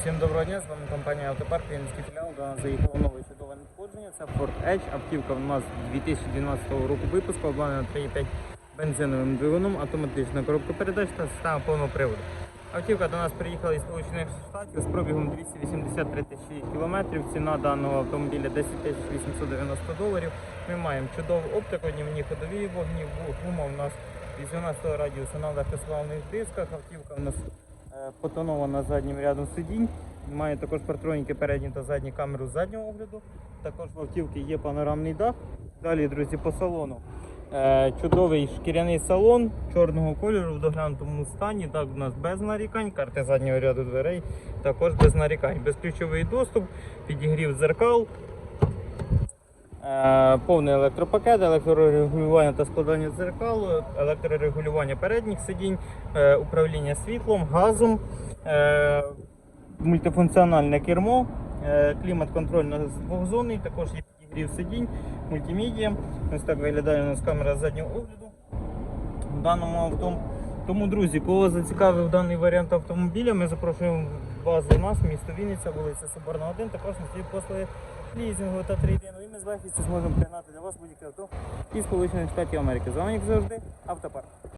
Всім доброго дня, з вами компанія Автопарк, Вінницький філіал. До нас заїхало нове чудове надходження. Це Ford Edge. Автівка у нас 2012 року випуску, обладнана 3,5 бензиновим двигуном, автоматична коробка передач та система повного приводу. Автівка до нас приїхала із Сполучених Штатів з пробігом 283 тисячі кілометрів. Ціна даного автомобіля 10 тисяч 890 доларів. Ми маємо чудову оптику, днівні ходові вогні, гума у нас 18 радіуса на легкосплавних дисках. Автівка у нас потонована заднім рядом сидінь. Має також партроніки передні та задні камеру заднього огляду. Також в автівці є панорамний дах. Далі, друзі, по салону. Е, Чудовий шкіряний салон чорного кольору в доглянутому стані. Так, у нас без нарікань, карти заднього ряду дверей також без нарікань. Безключовий доступ, підігрів дзеркал, е, повний електропакет, електрорегулювання та складання дзеркал, електрорегулювання передніх сидінь, е, управління світлом, газом, е, мультифункціональне кермо, е, клімат-контроль на двохзонний, також є підігрів сидінь, мультимедіа. Ось так виглядає у нас камера заднього огляду в даному авто. Тому, друзі, кого зацікавив даний варіант автомобіля, ми запрошуємо вас до нас, місто Вінниця, вулиця Соборна 1, також на свій послуги лізінгу та трейдингу. І ми з легкістю зможемо пригнати для вас будь-яке авто із Сполучених Штатів Америки. З вами, як завжди, автопарк.